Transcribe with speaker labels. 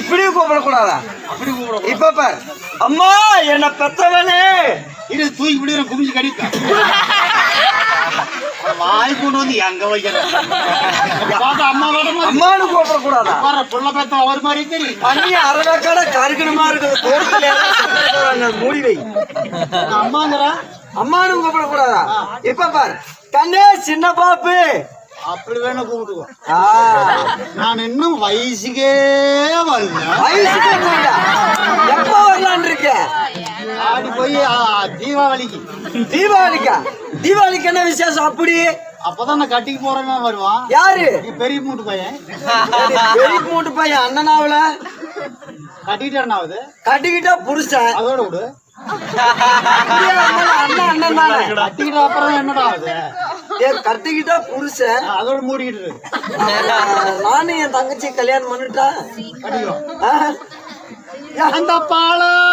Speaker 1: இப்படியும் கூப்பிடக்கூடாதா?
Speaker 2: அப்படி கூப்பிட
Speaker 1: இப்ப பார். அம்மா என்ன பெத்தவனே.
Speaker 2: இது தூக்கி விடுற குமிஞ்சு கடிப்பேன். வாய் கொண்டு வந்து எங்க பார்த்தா அம்மா
Speaker 1: அம்மானு கூப்பிடக்கூடாதா?
Speaker 2: மாதிரி புள்ள பெத்த அவர் மாதிரி தெரியும்
Speaker 1: பண்ணி அரவக்கடை கருக்கணுமா இருக்குது? தோட்டத்துல. மூடி வை.
Speaker 2: அம்மாங்கிறா
Speaker 1: அம்மானு கூப்பிடக்கூடாதா? இப்ப பார். கண்ணே சின்ன பாப்பு.
Speaker 2: அப்படி வேணா கூப்பிடுவோம்
Speaker 1: ஆ,
Speaker 2: நான் இன்னும் வயசுக்கே வரல.
Speaker 1: வயசுக்கு? எப்ப வரலான் இருக்க?
Speaker 2: ஆடி போய் தீபாவளிக்கு.
Speaker 1: தீபாவளிக்கா? தீபாவளிக்கு என்ன விசேஷம் அப்படி?
Speaker 2: அப்பதான் நான் கட்டிக்கு போறேன்னா வருவான்.
Speaker 1: யாரு?
Speaker 2: நீ பெரிய மூட்டு பையன்.
Speaker 1: பெரிய மூட்டு பையன் அண்ணனாவுல
Speaker 2: கட்டிட்டாருனாவது
Speaker 1: கட்டிக்கிட்டா புருஷன்.
Speaker 2: அதோட விடு. கட்டிக்கிட்ட
Speaker 1: புருஷன்.
Speaker 2: அதோட மூடிக்கிட்டு.
Speaker 1: நானும் என் தங்கச்சி கல்யாணம் பண்ணிட்டா?
Speaker 2: அந்த பாலம்